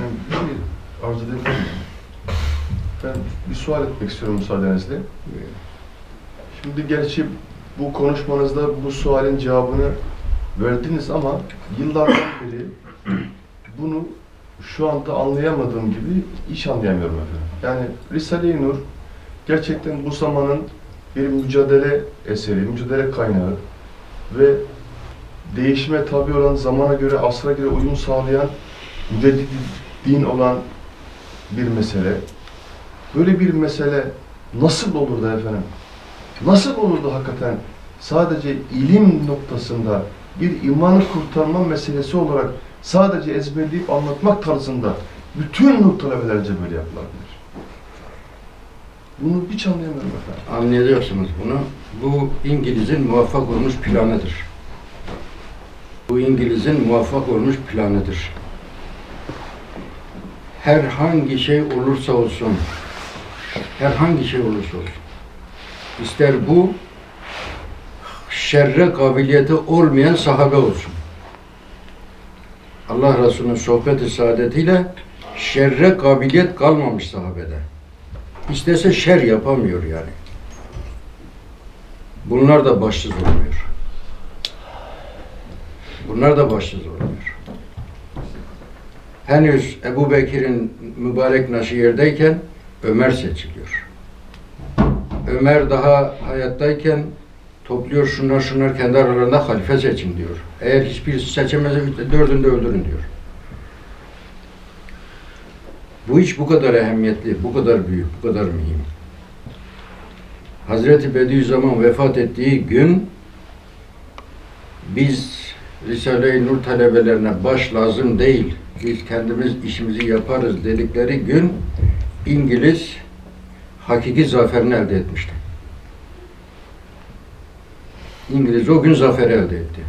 Yani bir arz edebilir miyim? Ben bir sual etmek istiyorum müsaadenizle. Şimdi gerçi bu konuşmanızda bu sualin cevabını verdiniz ama yıllardan beri bunu şu anda anlayamadığım gibi hiç anlayamıyorum efendim. Yani Risale-i Nur gerçekten bu zamanın bir mücadele eseri, mücadele kaynağı ve değişime tabi olan, zamana göre, asra göre uyum sağlayan, müceddit din olan bir mesele. Böyle bir mesele nasıl olurdu efendim? Nasıl olurdu hakikaten sadece ilim noktasında bir imanı kurtarma meselesi olarak sadece ezberleyip anlatmak tarzında bütün nur talebelerce böyle yapılabilir? Bunu hiç anlayamıyorum efendim. Anlıyorsunuz bunu. Bu İngiliz'in muvaffak olmuş planıdır. Bu İngiliz'in muvaffak olmuş planıdır. Herhangi şey olursa olsun, herhangi şey olursa olsun, ister bu şerre kabiliyeti olmayan sahabe olsun. Allah Resulü'nün sohbeti saadetiyle şerre kabiliyet kalmamış sahabede. İstese şer yapamıyor yani. Bunlar da başsız olmuyor. Bunlar da başsız olmuyor. Henüz Ebu Bekir'in mübarek naşı yerdeyken Ömer seçiliyor. Ömer daha hayattayken topluyor şunlar şunlar kendi aralarında halife seçin diyor. Eğer hiçbirisi seçemezse dördünü de öldürün diyor. Bu iş bu kadar ehemmiyetli, bu kadar büyük, bu kadar mühim. Hazreti Bediüzzaman vefat ettiği gün biz Risale-i Nur talebelerine baş lazım değil, biz kendimiz işimizi yaparız dedikleri gün İngiliz hakiki zaferini elde etmişti. İngiliz o gün zaferi elde etti.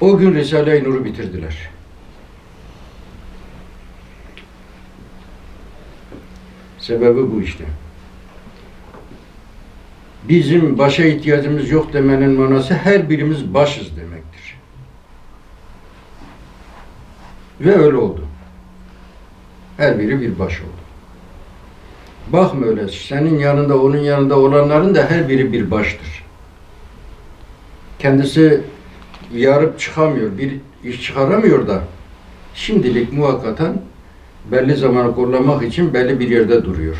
O gün Risale-i Nur'u bitirdiler. Sebebi bu işte. Bizim başa ihtiyacımız yok demenin manası her birimiz başız demektir. Ve öyle oldu. Her biri bir baş oldu. Bakma öyle, senin yanında, onun yanında olanların da her biri bir baştır. Kendisi yarıp çıkamıyor, bir iş çıkaramıyor da şimdilik muhakkaten belli zamanı kollamak için belli bir yerde duruyor.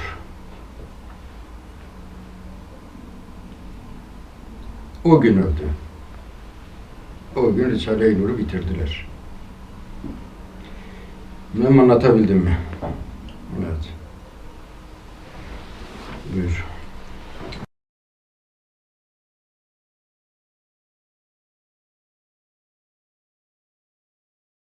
O gün öldü. O gün Risale-i Nur'u bitirdiler. Bilmem anlatabildim mi? Evet. Buyur.